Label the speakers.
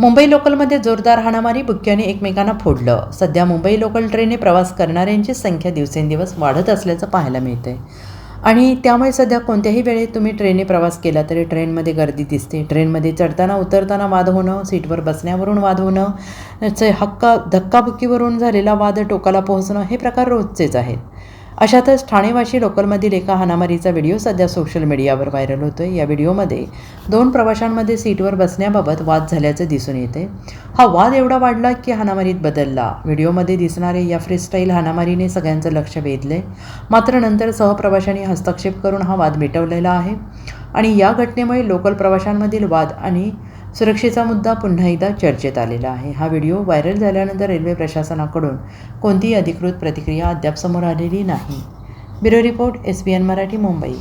Speaker 1: मुंबई लोकलमध्ये जोरदार हाणामारी बुक्क्याने एकमेकांना फोडलं. सध्या मुंबई लोकल ट्रेनने प्रवास करणाऱ्यांची संख्या दिवसेंदिवस वाढत असल्याचं पाहायला मिळते आणि त्यामुळे सध्या कोणत्याही वेळेत तुम्ही ट्रेनने प्रवास केला तरी ट्रेनमध्ये गर्दी दिसते. ट्रेनमध्ये चढताना उतरताना वाद होणं सीटवर बसण्यावरून वाद होणं हक्का धक्काबुक्कीवरून झालेला वाद टोकाला पोहोचणं हे प्रकार रोजचेच आहेत. अशातच ठाणेवाशी लोकलमधील एका हानामारीचा व्हिडिओ सध्या सोशल मीडियावर व्हायरल होतोय. या व्हिडिओमध्ये दोन प्रवाशांमध्ये सीटवर बसण्याबाबत वाद झाल्याचं दिसून येते हा वाद एवढा वाढला की हानामारीत बदलला. व्हिडिओमध्ये दिसणारे या फ्रीस्टाईल हानामारीने सगळ्यांचं लक्ष वेधले मात्र नंतर सहप्रवाशांनी हस्तक्षेप करून हा वाद मिटवलेला आहे. आणि या घटनेमुळे लोकल प्रवाशांमधील वाद आणि सुरक्षेचा मुद्दा पुन्हा एकदा चर्चेत आलेला आहे. हा व्हिडिओ व्हायरल झाल्यानंतर रेल्वे प्रशासनाकडून कोणतीही अधिकृत प्रतिक्रिया अद्याप समोर आलेली नाही. Bureau report S B N Marathi Mumbai.